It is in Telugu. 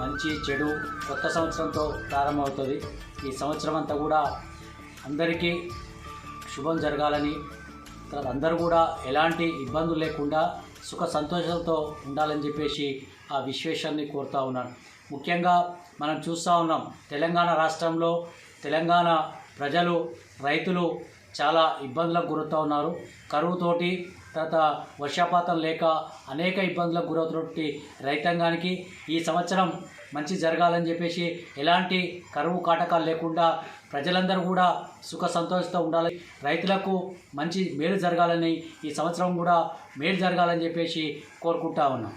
మంచి చెడు కొత్త సంవత్సరంతో ప్రారంభమవుతుంది. ఈ సంవత్సరం అంతా కూడా అందరికీ శుభం జరగాలని తర్వాత అందరూ కూడా ఎలాంటి ఇబ్బందులు లేకుండా సుఖ సంతోషంతో ఉండాలని చెప్పేసి ఆ విశ్వేశాన్ని కోరుతా ఉన్నాను. ముఖ్యంగా మనం చూస్తూ ఉన్నాం తెలంగాణ రాష్ట్రంలో తెలంగాణ ప్రజలు రైతులు చాలా ఇబ్బందులకు గురవుతూ ఉన్నారు. కరువుతోటి తర్వాత వర్షపాతం లేక అనేక ఇబ్బందులకు గురవుతున్నటువంటి రైతాంగానికి ఈ సంవత్సరం మంచి జరగాలని చెప్పేసి ఎలాంటి కరువు కాటకాలు లేకుండా ప్రజలందరూ కూడా సుఖ సంతోషంతో ఉండాలి. రైతులకు మంచి మేలు జరగాలని ఈ సంవత్సరం కూడా మేలు జరగాలని చెప్పేసి కోరుకుంటా ఉన్నాం.